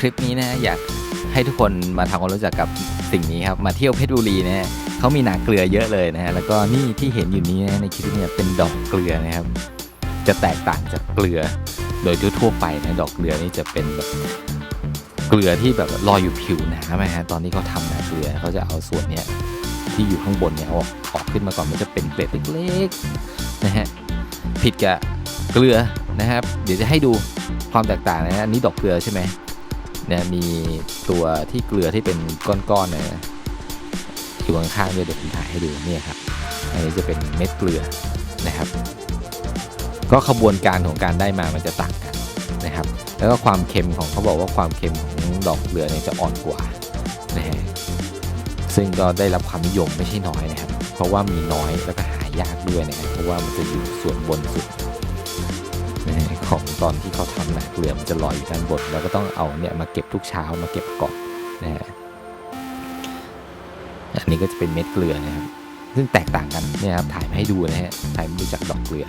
คลิปนี้นะอยากให้ทุกคนมาทำความรู้จักกับสิ่งนี้ครับ มาเที่ยวเพชรบุรีนะฮะเขามีนาเกลือเยอะเลยนะฮะแล้วก็นี่ที่เห็นอยู่นี้นะในคลิปเนี่ยเป็นดอกเกลือนะครับ จะแตกต่างจากเกลือ โดยทั่วไปนะดอกเกลือนี่จะเป็นแบบเกลือที่แบบลอยอยู่ผิวน้ำนะฮะตอนที่เขาทำนาเกลือเขาจะเอาส่วนเนี้ยที่อยู่ข้างบนเนี่ยออกออกขึ้นมาก่อนมันจะเป็นเกล็ดเล็กๆนะฮะผิดกับเกลือนะครับ เดี๋ยวจะให้ดูความแตกต่างนะฮะอันนี้ดอกเกลือใช่ไหม นี่ยมีตัวที่เกลือที่เป็นก้อนๆนะอยู่ข้างๆด้วยเดี๋ยวผมถ่ายให้ดูเนี่ยครับอันนี้จะเป็นเม็ดเกลือนะครับ ก็ขบวนการของการได้มามันจะต่างกันนะครับ แล้วก็ความเค็มของเขาบอกว่าความเค็มของดอกเกลือเนี่ยจะอ่อนกว่านะฮะซึ่งก็ได้รับความนิยมไม่ใช่น้อยนะครับ เพราะว่ามีน้อยแล้วก็หายากด้วยนะครับเพราะว่ามันจะอยู่ส่วนบนสุด ตอนที่เขาทำหนักเกลือมันจะลอยอยู่ด้านบนแล้วก็ต้องเอาเนี่ยมาเก็บทุกเช้ามาเก็บก่อนนะฮะอันนี้ก็จะเป็นเม็ดเกลือนะครับซึ่งแตกต่างกันเนี่ยครับถ่ายมาให้ดูนะฮะถ่ายมาดูจากดอกเกลือ